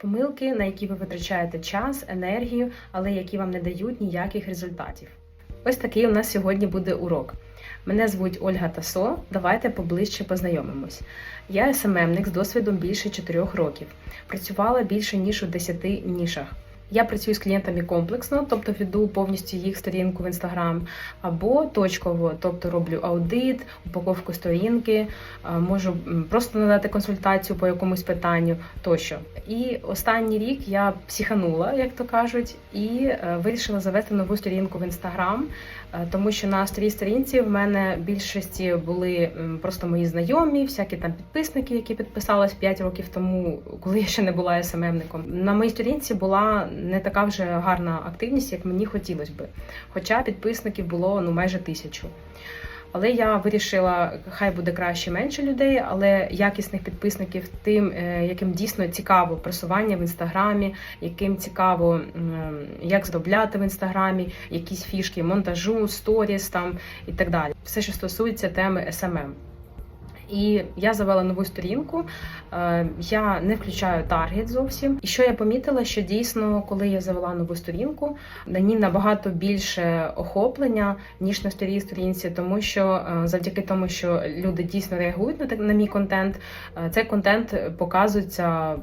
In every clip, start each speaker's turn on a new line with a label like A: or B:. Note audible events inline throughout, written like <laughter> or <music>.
A: Помилки, на які ви витрачаєте час, енергію, але які вам не дають ніяких результатів. Ось такий у нас сьогодні буде урок. Мене звуть Ольга Тасо. Давайте поближче познайомимось. Я СММник з досвідом більше 4 років. Працювала більше ніж у 10 нішах. Я працюю з клієнтами комплексно, тобто веду повністю їх сторінку в інстаграм, або точково, тобто роблю аудит, упаковку сторінки, можу просто надати консультацію по якомусь питанню тощо. І останній рік я психанула, як то кажуть, і е, вирішила завести нову сторінку в інстаграм, е, тому що на старій сторінці в мене більшості були просто мої знайомі, всякі там підписники, які підписались 5 років тому, коли я ще не була СММником. На моїй сторінці була не така вже гарна активність, як мені хотілося би. Хоча підписників було ну майже тисячу. Але я вирішила, хай буде краще менше людей, але якісних підписників тим, е, яким дійсно цікаво просування в інстаграмі, яким цікаво, як здобляти в інстаграмі, якісь фішки монтажу, сторіс там і так далі. Все, що стосується теми SMM. І я завела нову сторінку. Е, Я не включаю таргет зовсім. І що я помітила, що дійсно, коли я завела нову сторінку, на ній набагато більше охоплення ніж на старій сторінці, тому що е, завдяки тому, що люди дійсно реагують на на мій контент, е, цей контент показується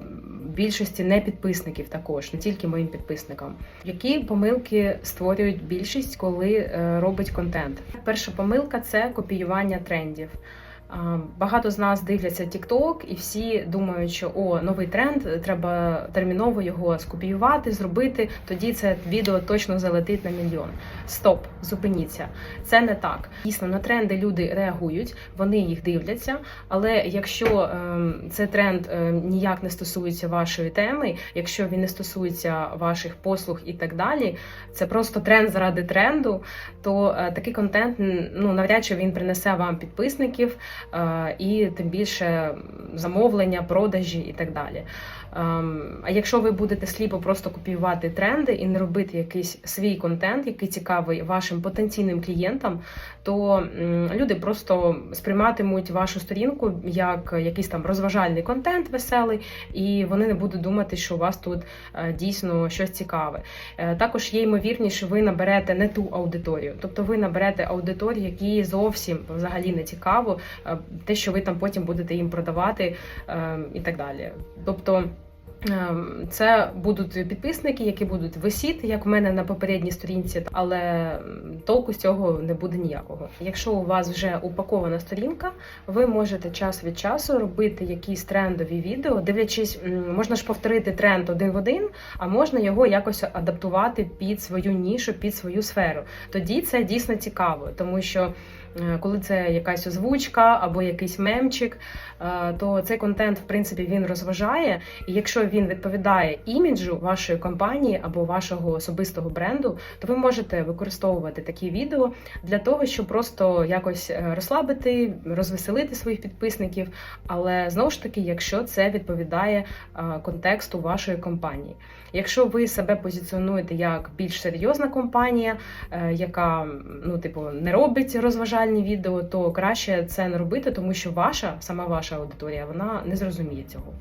A: більшості не підписників також, не тільки моїм підписникам. Які помилки створюють більшість, коли робить контент? Перша помилка це копіювання трендів. Багато з нас дивляться TikTok і всі думають, що о, новий тренд, треба терміново його скопіювати, зробити. Тоді це відео точно залетить на мільйон. Стоп, зупиніться. Це не так. Дійсно, на тренди люди реагують, вони їх дивляться. Але якщо ем, цей тренд ем, ніяк не стосується вашої теми, якщо він не стосується ваших послуг і так далі, це просто тренд заради тренду, то е, такий контент ну навряд чи він принесе вам підписників і тим більше замовлення, продажі і так далі. Ем, А якщо ви будете сліпо просто копіювати тренди і не робити якийсь свій контент, який цікавий вашим потенційним клієнтам, то люди просто сприйматимуть вашу сторінку як якийсь там розважальний контент веселий, і вони не будуть думати, що у вас тут е, дійсно щось цікаве. Е, Також є ймовірність, що ви наберете не ту аудиторію, тобто ви наберете аудиторію, якій зовсім взагалі не цікаво е, те, що ви там потім будете їм продавати е, і так далі. Тобто. ем, Це будуть підписники, які будуть висіти, як в мене на попередній сторінці, але толку з цього не буде ніякого. Якщо у вас вже упакована сторінка, ви можете час від часу робити якісь трендові відео, дивлячись, можна ж повторити тренд один в один, а можна його якось адаптувати під свою нішу, під свою сферу. Тоді це дійсно цікаво, тому що. Е, Коли це якась озвучка або якийсь мемчик, е, то цей контент, в принципі, він розважає. І якщо він відповідає іміджу вашої компанії або вашого особистого бренду, то ви можете використовувати такі відео для того, щоб просто якось е, розслабити, розвеселити своїх підписників. Але знову ж таки, якщо це відповідає контексту вашої компанії. Якщо ви себе позиціонуєте як більш серйозна компанія, яка ну, типу, не робить розважальні відео, то краще це не робити, тому що ваша сама ваша аудиторія вона не зрозуміє цього.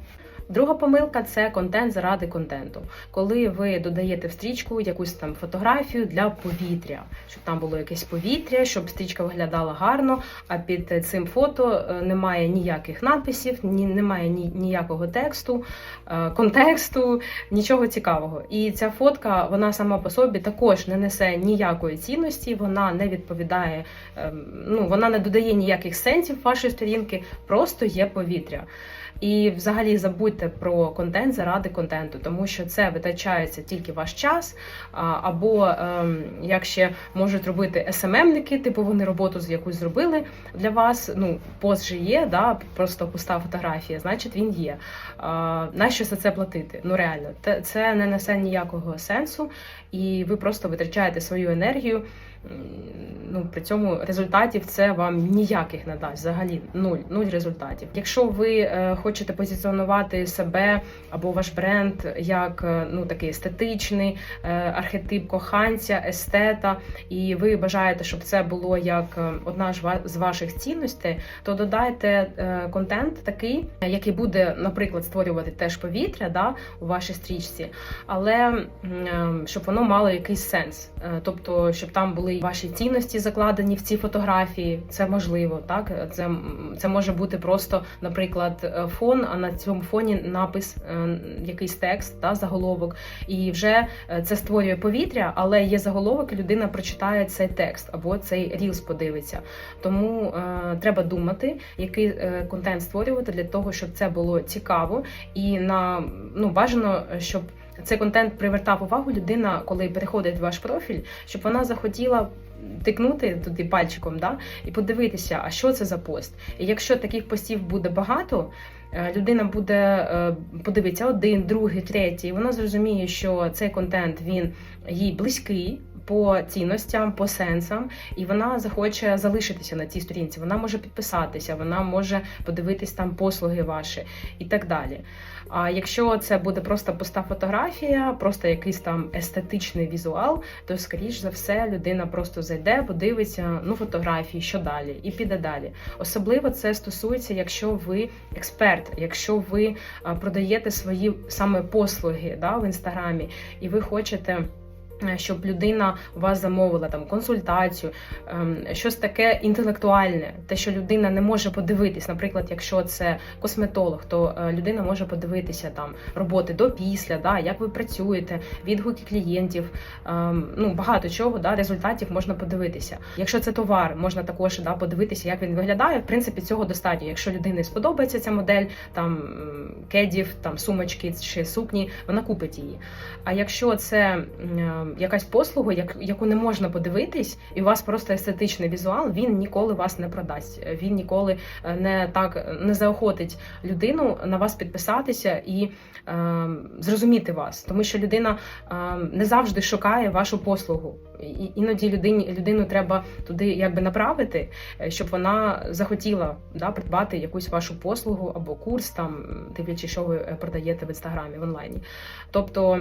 A: Друга помилка це контент заради контенту. Коли ви додаєте в стрічку якусь там фотографію для повітря, щоб там було якесь повітря, щоб стрічка виглядала гарно. А під цим фото е, немає ніяких надписів, ні, немає ні, ніякого тексту, е, контексту, нічого цікавого. І ця фотка, вона сама по собі також не несе ніякої цінності, вона не відповідає, ем, ну вона не додає ніяких сенсів вашої сторінки, просто є повітря. І взагалі забудьте про контент заради контенту, тому що це витрачається тільки ваш час. Або ем, як ще можуть робити СММники, типу вони роботу з якусь зробили для вас. Ну, пост же є, да, просто пуста фотографія, значить він є. Нащо за це платити? Ну реально, це не несе ніякого сенсу, і ви просто витрачаєте свою енергію Ну, при цьому результатів це вам ніяких не дасть. Взагалі нуль, нуль результатів. Якщо ви е, хочете позиціонувати себе або ваш бренд як е, ну такий естетичний е, архетип коханця, естета, і ви бажаєте, щоб це було як е, одна з ваших цінностей, то додайте е, контент такий, який буде, наприклад, створювати теж повітря да, у вашій стрічці, але е, щоб воно мало якийсь сенс. Е, Тобто, щоб там були ваші цінності закладені в ці фотографії, це можливо, так це, це може бути просто, наприклад, е, фон, а на цьому фоні напис, е, якийсь текст, та заголовок, і вже це створює повітря, але є заголовок, і людина прочитає цей текст або цей рілс подивиться. Тому е, треба думати, який контент створювати для того, щоб це було цікаво і на ну бажано, щоб цей контент привертав увагу людина, коли переходить в ваш профіль, щоб вона захотіла. Тикнути туди пальчиком, да, і подивитися, а що це за пост. І якщо таких постів буде багато, е, людина буде е, подивитися один, другий, третій, і вона зрозуміє, що цей контент він їй близький по цінностям, по сенсам, і вона захоче залишитися на цій сторінці. Вона може підписатися, вона може подивитись там послуги ваші і так далі. А якщо це буде просто пуста фотографія, просто якийсь там естетичний візуал, то скоріш за все людина просто зайде, подивиться ну фотографії, що далі, і піде далі. Особливо це стосується, якщо ви експерт, якщо ви продаєте свої саме послуги да, в інстаграмі, і ви хочете. Е, Щоб людина у вас замовила там консультацію, ем, щось таке інтелектуальне, те, що людина не може подивитись. Наприклад, якщо це косметолог, то е, людина може подивитися там роботи до після, да, як ви працюєте, відгуки клієнтів, ем, ну багато чого, да, результатів можна подивитися. Якщо це товар, можна також да, подивитися, як він виглядає. В принципі, цього достатньо. Якщо людині сподобається ця модель, там кедів, там сумочки чи сукні, вона купить її. А якщо це м, якась послуга, як, яку не можна подивитись, і у вас просто естетичний візуал, він ніколи вас не продасть. Він ніколи е, не так не заохотить людину на вас підписатися і е, зрозуміти вас, тому що людина е, не завжди шукає вашу послугу. І іноді людині людину треба туди якби направити, е, щоб вона захотіла да, придбати якусь вашу послугу або курс, там дивлячись, що ви е, продаєте в інстаграмі в онлайні. Тобто.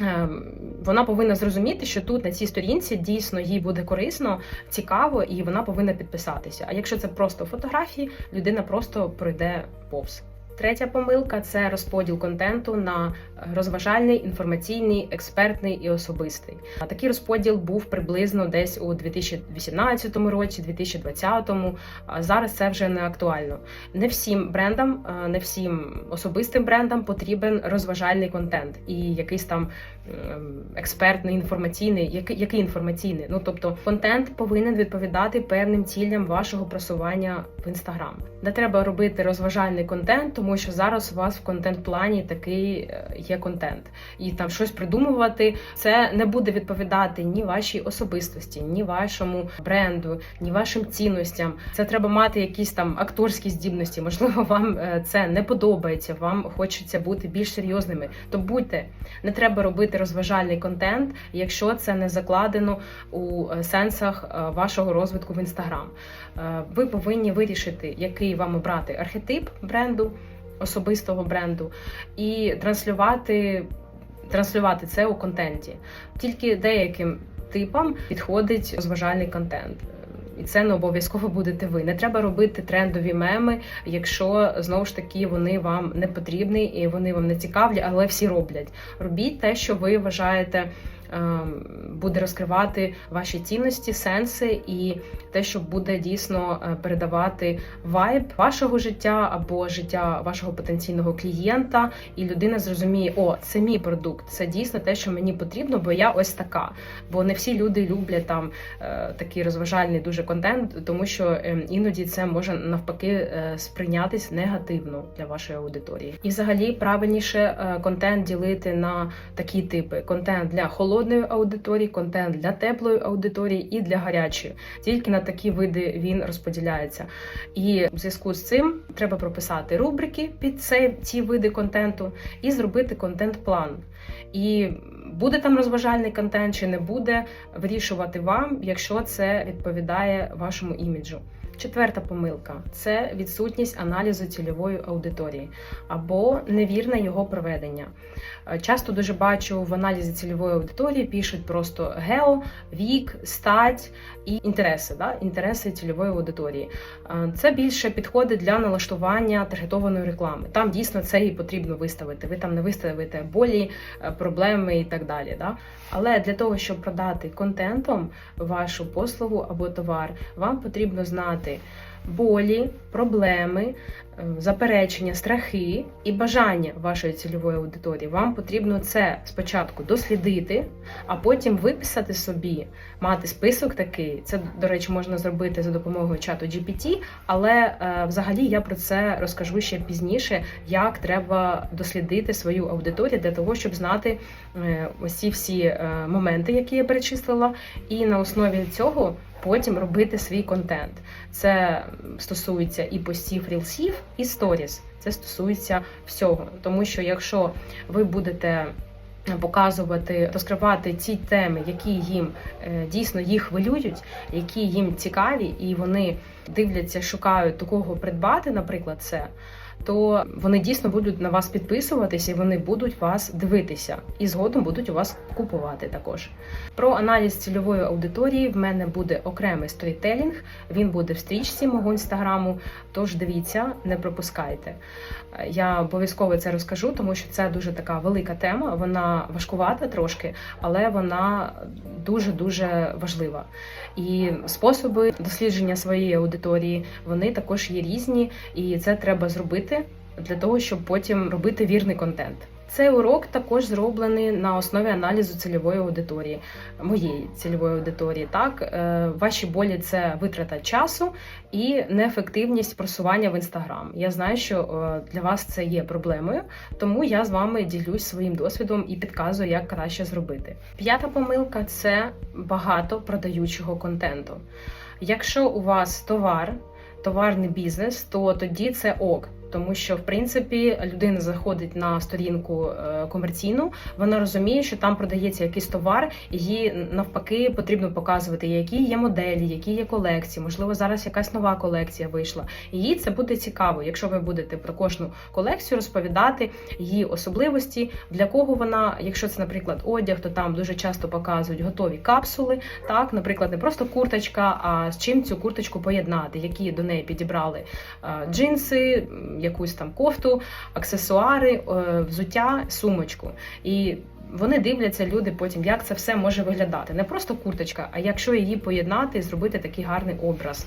A: Ем, Вона повинна зрозуміти, що тут на цій сторінці дійсно їй буде корисно, цікаво, і вона повинна підписатися. А якщо це просто фотографії, людина просто пройде повз. Третя помилка це розподіл контенту на розважальний, інформаційний, експертний і особистий. А такий розподіл був приблизно десь у 2018 році, 2020. А зараз це вже не актуально. Не всім брендам, е, не всім особистим брендам потрібен розважальний контент і якийсь там ем, експертний, інформаційний, який, який інформаційний. Ну тобто, контент повинен відповідати певним цілям вашого просування в інстаграм. Не треба робити розважальний контент, тому що зараз у вас в контент-плані такий е, є контент, і там щось придумувати. Це не буде відповідати ні вашій особистості, ні вашому бренду, ні вашим цінностям. Це треба мати якісь там акторські здібності. Можливо, вам е, це не подобається. Вам хочеться бути більш серйозними. То будьте, не треба робити розважальний контент, якщо це не закладено у е, сенсах вашого розвитку в інстаграм. Ви повинні вирішити, який вам обрати архетип бренду, особистого бренду, і транслювати, транслювати це у контенті. Тільки деяким типам підходить розважальний контент. І це не обов'язково будете ви. Не треба робити трендові меми, якщо знову ж таки вони вам не потрібні і вони вам не цікаві, але всі роблять. Робіть те, що ви вважаєте. Ем, Буде розкривати ваші цінності, сенси і те, що буде дійсно е, передавати вайб вашого життя або життя вашого потенційного клієнта, і людина зрозуміє, о, це мій продукт, це дійсно те, що мені потрібно, бо я ось така. Бо не всі люди люблять там е, такий розважальний дуже контент, тому що е, іноді це може навпаки е, сприйнятись негативно для вашої аудиторії. І взагалі правильніше контент ділити на такі типи: контент для холодних холодної аудиторії, контент для теплої аудиторії і для гарячої. Тільки на такі види він розподіляється. І в зв'язку з цим треба прописати рубрики під цей, ці види контенту і зробити контент-план. І буде там розважальний контент чи не буде, вирішувати вам, якщо це відповідає вашому іміджу. Четверта помилка це відсутність аналізу цільової аудиторії або невірне його проведення. Е, Часто дуже бачу в аналізі цільової аудиторії пишуть просто гео, вік, стать і інтереси, да? інтереси цільової аудиторії. Е, Це більше підходить для налаштування таргетованої реклами. Там дійсно це і потрібно виставити. Ви там не виставите болі, е, проблеми і так далі. Да? Але для того, щоб продати контентом вашу послугу або товар, вам потрібно знати болі, проблеми, заперечення, страхи і бажання вашої цільової аудиторії. Вам потрібно це спочатку дослідити, а потім виписати собі, мати список такий. Це, до речі, можна зробити за допомогою чату GPT, але е, взагалі я про це розкажу ще пізніше, як треба дослідити свою аудиторію для того, щоб знати е, ось ці всі е, моменти, які я перечислила, і на основі цього потім робити свій контент. Це стосується і постів рілсів, і сторіс. Це стосується всього, тому що якщо ви будете показувати, розкривати ті теми, які їм е, дійсно їх хвилюють, які їм цікаві, і вони дивляться, шукають до кого придбати, наприклад, це. То вони дійсно будуть на вас підписуватися і вони будуть вас дивитися, і згодом будуть у вас купувати також. Про аналіз цільової аудиторії в мене буде окремий сторітелінг. Він буде в стрічці мого інстаграму. Тож дивіться, не пропускайте. Я обов'язково це розкажу, тому що це дуже така велика тема. Вона важкувата трошки, але вона дуже дуже важлива. І способи дослідження своєї аудиторії вони також є різні, і це треба зробити для того, щоб потім робити вірний контент. Цей урок також зроблений на основі аналізу цільової аудиторії, моєї цільової аудиторії. Так, Е, ваші болі це витрата часу і неефективність просування в інстаграм. Я знаю, що е, для вас це є проблемою, тому я з вами ділюсь своїм досвідом і підказую, як краще зробити. П'ята помилка це багато продаючого контенту. Якщо у вас товар, товарний бізнес, то тоді це ок. Тому що в принципі людина заходить на сторінку е, комерційну, вона розуміє, що там продається якийсь товар, і їй навпаки потрібно показувати, які є моделі, які є колекції. Можливо, зараз якась нова колекція вийшла. І їй це буде цікаво, якщо ви будете про кожну колекцію розповідати її особливості, для кого вона, якщо це, наприклад, одяг, то там дуже часто показують готові капсули. Так, наприклад, не просто курточка, а з чим цю курточку поєднати, які до неї підібрали е, джинси якусь там кофту, аксесуари, е, взуття, сумочку. І вони дивляться люди потім, як це все може виглядати. Не просто курточка, а якщо її поєднати і зробити такий гарний образ.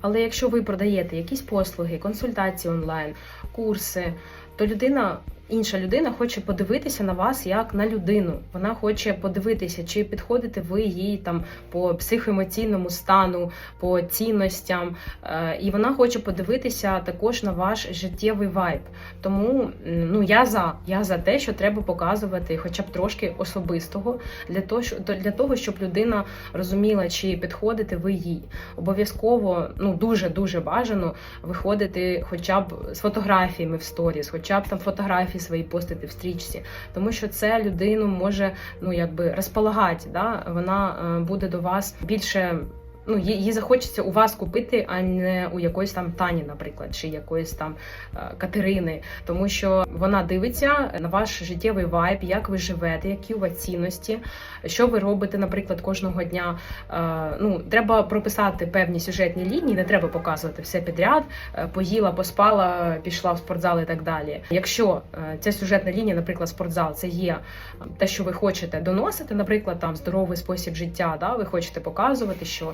A: Але якщо ви продаєте якісь послуги, консультації онлайн, курси, то людина, інша людина хоче подивитися на вас як на людину. Вона хоче подивитися, чи підходите ви їй там по психоемоційному стану, по цінностям, Е, і вона хоче подивитися також на ваш життєвий вайб. Тому ну я за я за те, що треба показувати, хоча б трошки особистого, для того, що для того, щоб людина розуміла, чи підходите ви їй. Обов'язково ну дуже дуже бажано виходити, хоча б з фотографіями в сторіс, хоча б там фотографії свої постити в стрічці, тому що це людину може ну якби розполагати. Да? Вона е, буде до вас більше. Ну, їй захочеться у вас купити, а не у якоїсь там Тані, наприклад, чи якоїсь там е, Катерини, тому що вона дивиться на ваш життєвий вайб, як ви живете, які у вас цінності, що ви робите, наприклад, кожного дня. Е, Ну, треба прописати певні сюжетні лінії, не треба показувати все підряд. е, Поїла, поспала, пішла в спортзал і так далі. Якщо ця сюжетна лінія, наприклад, спортзал, це є те, що ви хочете доносити, наприклад, там здоровий спосіб життя, да, ви хочете показувати, що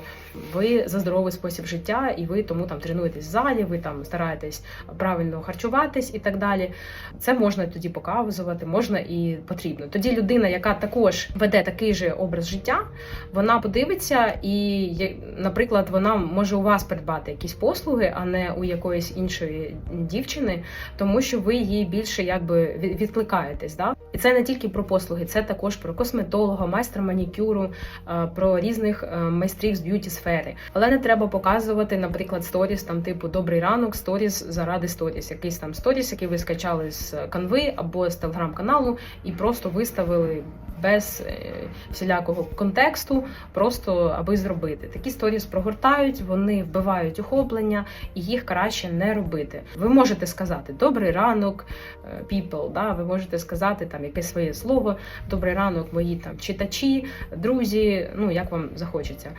A: ви за здоровий спосіб життя, і ви тому там тренуєтесь в залі, ви там стараєтесь правильно харчуватись і так далі. Це можна тоді показувати, можна і потрібно. Тоді людина, яка також веде такий же образ життя, вона подивиться і, наприклад, вона може у вас придбати якісь послуги, а не у якоїсь іншої дівчини, тому що ви їй більше якби відкликаєтесь. Да? І це не тільки про послуги, це також про косметолога, майстра манікюру, е, про різних е, майстрів з б'юті сфери. Але не треба показувати, наприклад, сторіс там типу Добрий ранок, сторіс заради сторіс. Якийсь там сторіс, який ви скачали з канви або з телеграм-каналу, і просто виставили без е, всілякого контексту, просто аби зробити. Такі сторіс прогортають, вони вбивають охоплення, і їх краще не робити. Ви можете сказати Добрий ранок, е, people, да? ви можете сказати там якесь своє слово, добрий ранок, мої там читачі, друзі, ну як вам захочеться.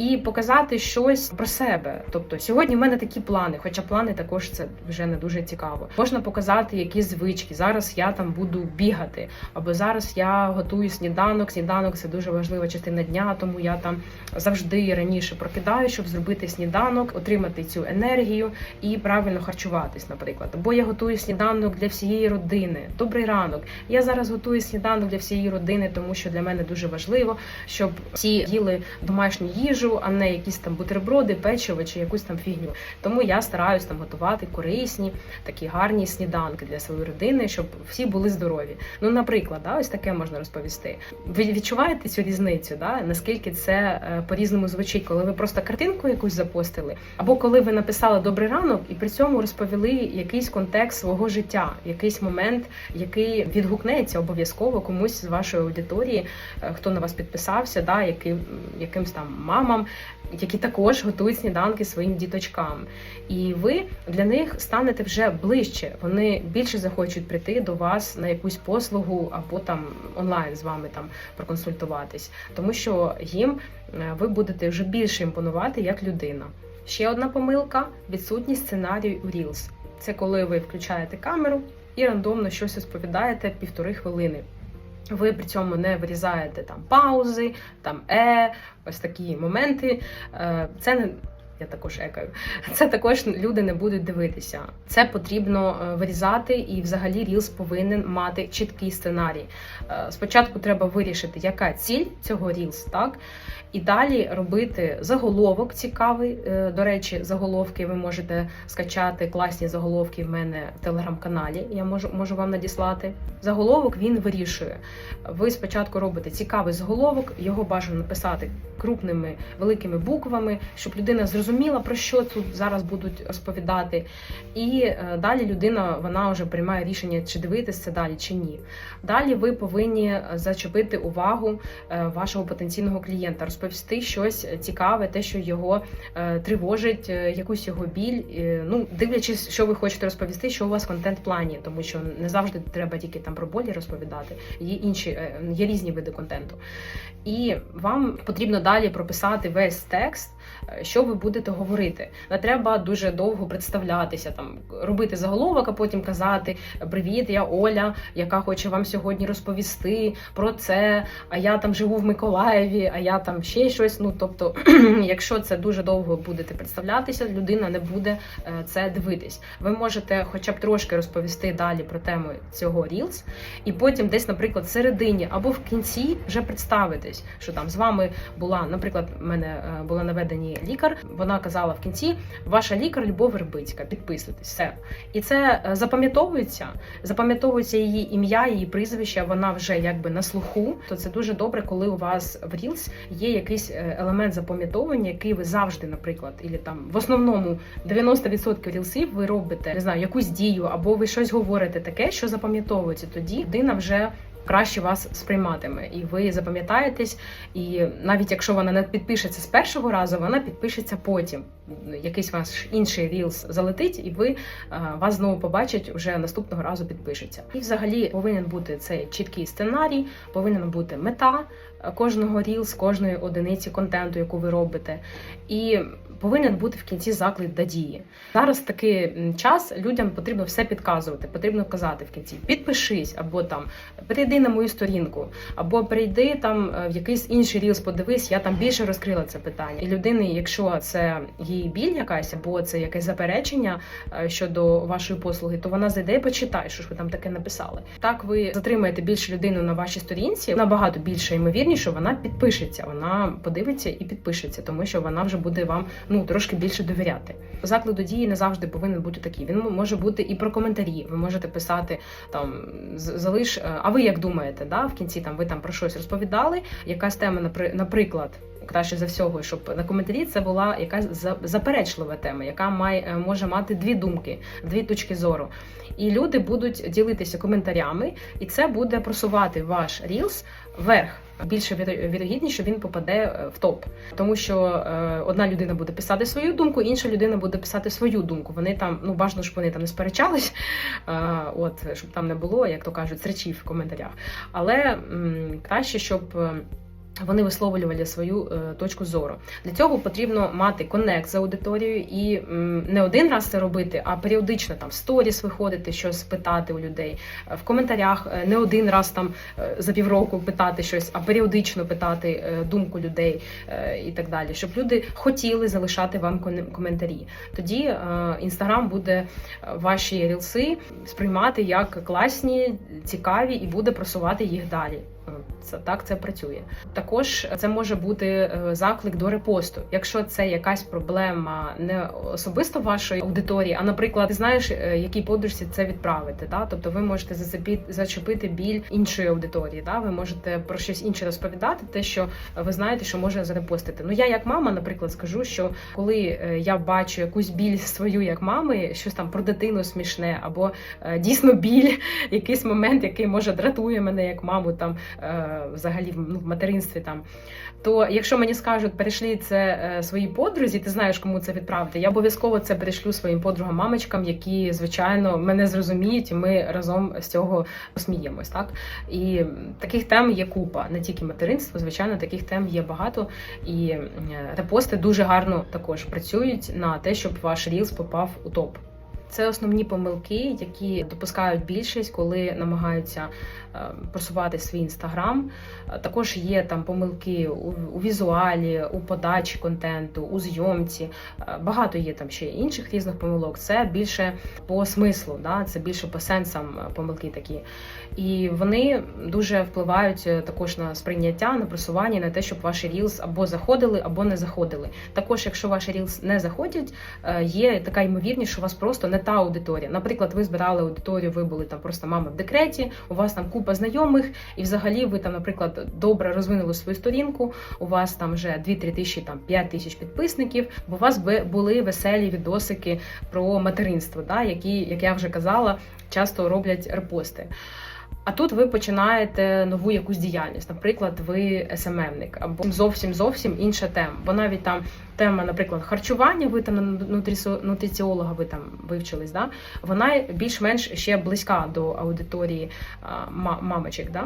A: І показати щось про себе. Тобто, сьогодні в мене такі плани, хоча плани також це вже не дуже цікаво. Можна показати якісь звички. Зараз я там буду бігати, або зараз я готую сніданок. Сніданок це дуже важлива частина дня, тому я там завжди раніше прокидаю, щоб зробити сніданок, отримати цю енергію і правильно харчуватись, наприклад. Або я готую сніданок для всієї родини. Добрий ранок. Я зараз готую сніданок для всієї родини, тому що для мене дуже важливо, щоб всі їли домашню їжу, а не якісь там бутерброди, печиво чи якусь там фігню. Тому я стараюсь там готувати корисні, такі гарні сніданки для своєї родини, щоб всі були здорові. Ну, наприклад, да, ось таке можна розповісти. Ви відчуваєте цю різницю? Да? Наскільки це е, по-різному звучить, коли ви просто картинку якусь запостили, або коли ви написали добрий ранок і при цьому розповіли якийсь контекст свого життя, якийсь момент, який відгукнеться обов'язково комусь з вашої аудиторії, е, хто на вас підписався, да, яким, якимсь там мамам, які також готують сніданки своїм діточкам. І ви для них станете вже ближче. Вони більше захочуть прийти до вас на якусь послугу або там онлайн з вами там проконсультуватись, тому що їм е, ви будете вже більше імпонувати як людина. Ще одна помилка відсутність сценарію у Reels. Це коли ви включаєте камеру і рандомно щось розповідаєте півтори хвилини. Ви при цьому не вирізаєте там паузи, там е, ось такі моменти. Е, Це не я також екаю. Це також люди не будуть дивитися. Це потрібно е, вирізати, і взагалі Reels повинен мати чіткий сценарій. Е, Спочатку треба вирішити, яка ціль цього Reels, так? І далі робити заголовок цікавий. Е, До речі, заголовки ви можете скачати класні заголовки в мене в телеграм-каналі. Я можу, можу вам надіслати. Заголовок він вирішує. Ви спочатку робите цікавий заголовок, його бажано написати крупними великими буквами, щоб людина зрозуміла, про що тут зараз будуть розповідати. І е, далі людина вона вже приймає рішення, чи дивитися це далі, чи ні. Далі ви повинні зачепити увагу е, вашого потенційного клієнта, розповісти щось цікаве, те, що його е, тривожить, е, якусь його біль. Ну, дивлячись, що ви хочете розповісти, що у вас в контент-плані, тому що не завжди треба тільки там про болі розповідати. Є інші, е, є різні види контенту. І вам потрібно далі прописати весь текст, що ви будете говорити. Не треба дуже довго представлятися, там робити заголовок, а потім казати Привіт, я Оля, яка хоче вам сьогодні розповісти про це. А я там живу в Миколаєві, а я там ще щось. Ну тобто, <clears throat> якщо це дуже довго будете представлятися, людина не буде е, це дивитись. Ви можете, хоча б трошки розповісти далі про тему цього Reels, і потім десь, наприклад, середині або в кінці вже представитись, що там з вами була, наприклад, в мене е, була лікар. Вона казала в кінці: ваша лікар Любов Вербицька, підписуйтесь, все. І це е, запам'ятовується, запам'ятовується її ім'я, її прізвище, вона вже якби на слуху. То це дуже добре, коли у вас в Reels є якийсь е, елемент запам'ятовування, який ви завжди, наприклад, і там в основному 90% рілсів ви робите не знаю, якусь дію, або ви щось говорите таке, що запам'ятовується. Тоді людина вже краще вас сприйматиме, і ви запам'ятаєтесь. І навіть якщо вона не підпишеться з першого разу, вона підпишеться потім. Якийсь ваш інший рілс залетить, і ви е, вас знову побачать вже наступного разу підпишеться. І взагалі повинен бути цей чіткий сценарій, повинна бути мета е, кожного рілс, кожної одиниці контенту, яку ви робите. І повинен бути в кінці заклик до дії. Зараз такий час людям потрібно все підказувати, потрібно казати в кінці: підпишись, або там перейди на мою сторінку, або перейди там е, в якийсь інший рілс, подивись, я там більше розкрила це питання. І людини, якщо це її біль якась, або це якесь заперечення е, щодо вашої послуги, то вона зайде і почитає, що ж ви там таке написали. Так ви затримаєте більше людину на вашій сторінці, набагато більше ймовірніше, вона підпишеться, вона подивиться і підпишеться, тому що вона вже буде вам ну трошки більше довіряти. Заклик до дії не завжди повинен бути такий. Він може бути і про коментарі. Ви можете писати там залиш. е, А ви як думаєте? Да? В кінці там ви там про щось розповідали. Якась тема, наприклад. Краще за всього, щоб на коментарі це була якась заперечлива тема, яка має е, може мати дві думки, дві точки зору. І люди будуть ділитися коментарями, і це буде просувати ваш рілс вверх. Більше вірогідність, що він попаде е, в топ, тому що е, одна людина буде писати свою думку, інша людина буде писати свою думку. Вони там ну бажано, щоб вони там не сперечались, е, от щоб там не було, як то кажуть, сречів в коментарях. Але м, краще, щоб. Вони висловлювали свою е, точку зору. Для цього потрібно мати коннект з аудиторією і не один раз це робити, а періодично там в сторіс виходити, щось питати у людей, е, в коментарях е, не один раз там за півроку питати щось, а періодично питати думку людей і так далі, щоб люди хотіли залишати вам коментарі. Тоді інстаграм буде ваші рілси сприймати як класні, цікаві і буде просувати їх далі. Е, Це так це працює. Також це може бути е, заклик до репосту. Якщо це якась проблема не особисто вашої аудиторії, а наприклад, ти знаєш, е, якій подружці це відправити. Да? Тобто ви можете зацепити зачепити біль іншої аудиторії. Да? Ви можете про щось інше розповідати, те, що ви знаєте, що може зарепостити. Ну я як мама, наприклад, скажу, що коли я бачу якусь біль свою як мами, щось там про дитину смішне, або дійсно біль, якийсь момент, який може дратує мене як маму, там взагалі ну, в материнстві там. То якщо мені скажуть, перейшли це е, своїй подрузі, ти знаєш, кому це відправити, я обов'язково це перешлю своїм подругам, мамочкам, які звичайно мене зрозуміють, і ми разом з цього посміємось. Так і таких тем є купа, не тільки материнство, звичайно, таких тем є багато. І е, репости дуже гарно також працюють на те, щоб ваш рілс попав у топ. Це основні помилки, які допускають більшість, коли намагаються е, просувати свій інстаграм. Е, Також є там помилки у, візуалі, у подачі контенту, у зйомці. Е, Багато є там ще інших різних помилок. Це більше по смислу, да? це більше по сенсам е, помилки такі. І вони дуже впливають е, також на сприйняття, на просування, на те, щоб ваші рілс або заходили, або не заходили. Також, якщо ваші рілс не заходять, е, є така ймовірність, що у вас просто не та аудиторія. Наприклад, ви збирали аудиторію, ви були там просто мама в декреті, у вас там купа знайомих, і взагалі ви там, наприклад, добре розвинули свою сторінку. У вас там вже 2-3 тисячі, там 5 тисяч підписників, бо у вас були веселі відосики про материнство, да, які, як я вже казала, часто роблять репости. А тут ви починаєте нову якусь діяльність. Наприклад, ви СММник, або зовсім зовсім інша тема. Бо навіть там тема, наприклад, харчування, ви там нутриціолога ви там вивчились, да? вона більш-менш ще близька до аудиторії мамочок, да?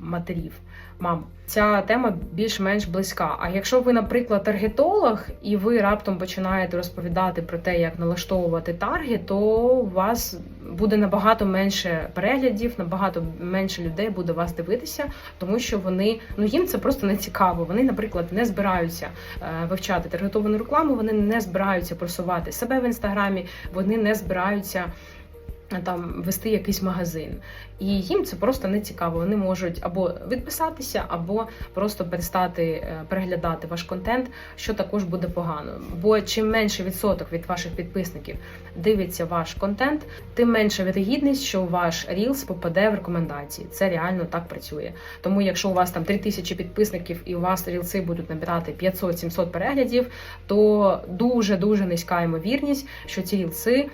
A: матерів. Мам, ця тема більш-менш близька. А якщо ви, наприклад, таргетолог, і ви раптом починаєте розповідати про те, як налаштовувати таргет, то у вас буде набагато менше переглядів, набагато менше людей буде вас дивитися, тому що вони ну їм це просто не цікаво. Вони, наприклад, не збираються е, вивчати таргетовану рекламу, вони не збираються просувати себе в інстаграмі, вони не збираються. Там вести якийсь магазин, і їм це просто не цікаво. Вони можуть або відписатися, або просто перестати е, переглядати ваш контент, що також буде погано. Бо чим менше відсоток від ваших підписників дивиться ваш контент, тим менша вірогідність, що ваш Reels попаде в рекомендації. Це реально так працює. Тому, якщо у вас там 3000 підписників і у вас рілси будуть набирати 500-700 переглядів, то дуже дуже низька ймовірність, що ці рілси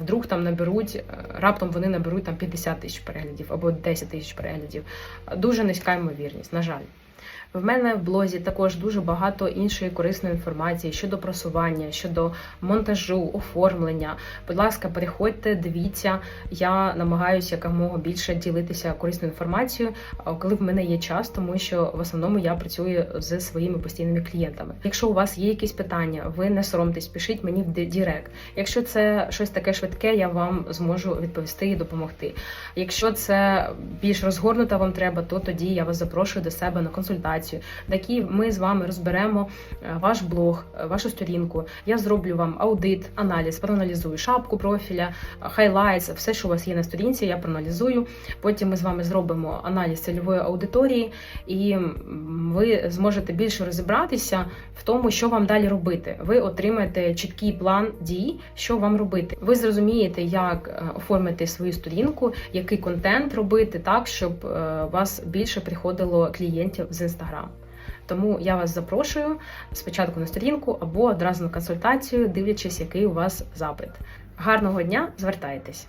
A: вдруг там наберуть е, раптом вони наберуть там 50 тисяч переглядів або 10 тисяч переглядів. Дуже низька ймовірність, на жаль. В мене в блозі також дуже багато іншої корисної інформації щодо просування, щодо монтажу, оформлення. Будь ласка, переходьте, дивіться. Я намагаюся якомога більше ділитися корисною інформацією, коли в мене є час, тому що в основному я працюю з своїми постійними клієнтами. Якщо у вас є якісь питання, ви не соромтесь, пишіть мені в Директ. Якщо це щось таке швидке, я вам зможу відповісти і допомогти. Якщо це більш розгорнуто вам треба, то тоді я вас запрошую до себе на консультацію, на якій ми з вами розберемо е, ваш блог, е, вашу сторінку. Я зроблю вам аудит, аналіз, проаналізую шапку профіля, хайлайтс, все, що у вас є на сторінці, я проаналізую. Потім ми з вами зробимо аналіз цільової аудиторії, і ви зможете більше розібратися в тому, що вам далі робити. Ви отримаєте чіткий план дій, що вам робити. Ви зрозумієте, як е, оформити свою сторінку, який контент робити так, щоб е, вас більше приходило клієнтів з інстаграм. Тому я вас запрошую спочатку на сторінку або одразу на консультацію, дивлячись, який у вас запит. Гарного дня, звертайтесь!